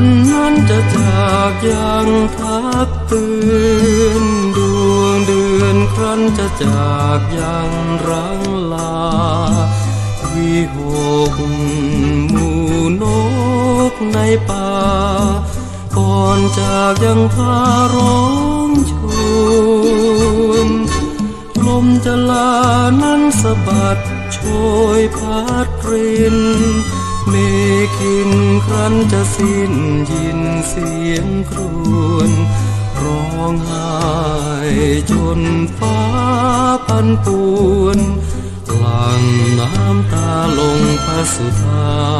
นนั้นจะจากยังทักตือนดวงเดือนครั้นจะจากยังรังลา วิหกหมู่นกในป่า ก่อนจากยังพาร้องชวนลมจะลานั้นสะบัดโชยพัดริน เมคินครั้นจะสิ้นยินเสียงครวญร้องไห้จนฟ้าพันปวนหลั่งน้ำตาลงพระสุธา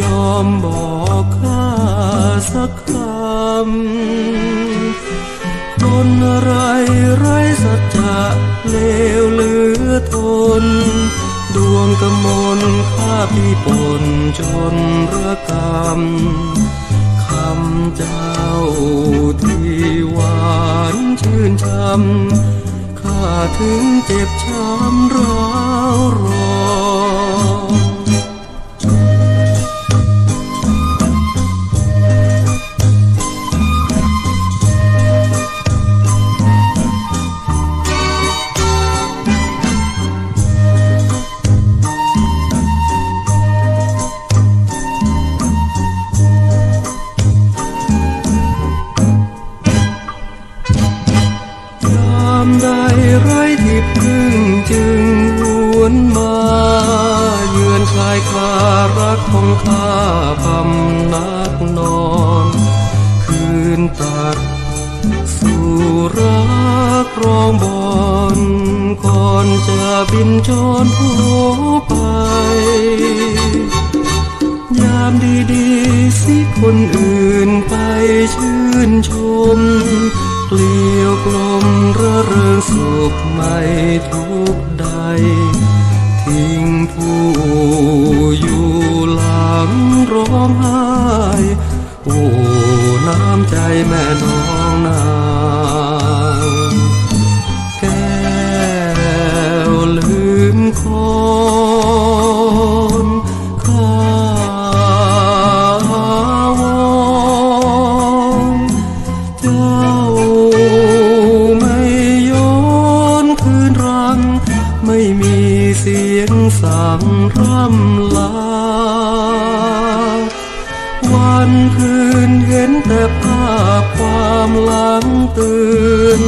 ยอมบอกข้าสักคำคนอะไรไรสัจจะเลวเหลือทน ดวงกมลข้าพี่ปนจนระกำคำเจ้าที่หวานชื่นชำข้าถึงเจ็บช้ำร้าวรอ ใดไร้ที่พึ่งจึงวนมาเยือนชายคารักของข้าพำนักนอน คืนตัดสู่รักรองบอนก่อนจะบินจรโผไป ยามดีๆสิคนอื่นไปชื่นชม สุขไม่ทุกใด ทิ้งผู้อยู่หลังร้องไห้โอ้น้ำใจแม่น้องนางแก้วลืมคน สียงสั่งร่ำลา วันคืนเห็นแต่ภาพความหลังตื่น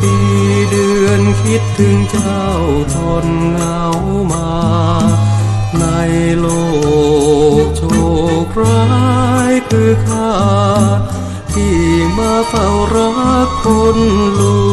ปีเดือนคิดถึงเจ้าทนเหงามา ในโลกโชคร้ายคือข้า ที่มาเฝ้ารักคนลว